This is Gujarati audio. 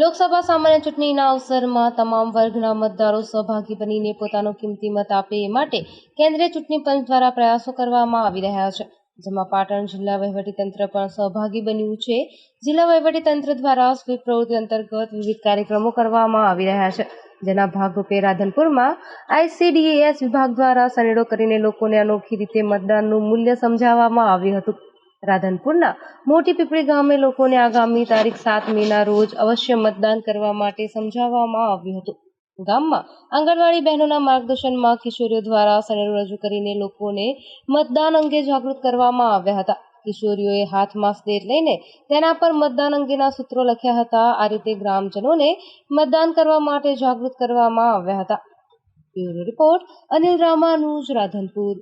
લોકસભા સામાન્ય ચૂંટણીના અવસરમાં તમામ વર્ગના મતદારો સહભાગી બનીને પોતાનો કિંમતી મત આપે એ માટે કેન્દ્રીય ચૂંટણી પંચ દ્વારા પ્રયાસો કરવામાં આવી રહ્યા છે, જેમાં પાટણ જિલ્લા વહીવટીતંત્ર પણ સહભાગી બન્યું છે. જિલ્લા વહીવટીતંત્ર દ્વારા સ્વીપ પ્રવૃત્તિ અંતર્ગત વિવિધ કાર્યક્રમો કરવામાં આવી રહ્યા છે, જેના ભાગરૂપે રાધનપુરમાં આઈસીડીએસ વિભાગ દ્વારા સનેડો કરીને લોકોને અનોખી રીતે મતદાનનું મૂલ્ય સમજાવવામાં આવ્યું હતું. રાધનપુરના મોટી પીપળી ગામે લોકોને આગામી તારીખ સાત મેના રોજ અવશ્ય મતદાન કરવા માટે સમજાવવામાં આવ્યું હતું. ગામમાં આંગણવાડી બહેનોના માર્ગદર્શનમાં કિશોરીઓ દ્વારા સનેડો રજૂ કરીને લોકોને મતદાન અંગે જાગૃત કરવામાં આવ્યા હતા. કિશોરીઓએ હાથમાં સ્લેટ લઈને તેના પર મતદાન અંગેના સૂત્રો લખ્યા હતા. આ રીતે ગ્રામજનોને મતદાન કરવા માટે જાગૃત કરવામાં આવ્યા હતા. Bureau report Anil Ramanuj, Radhanpur.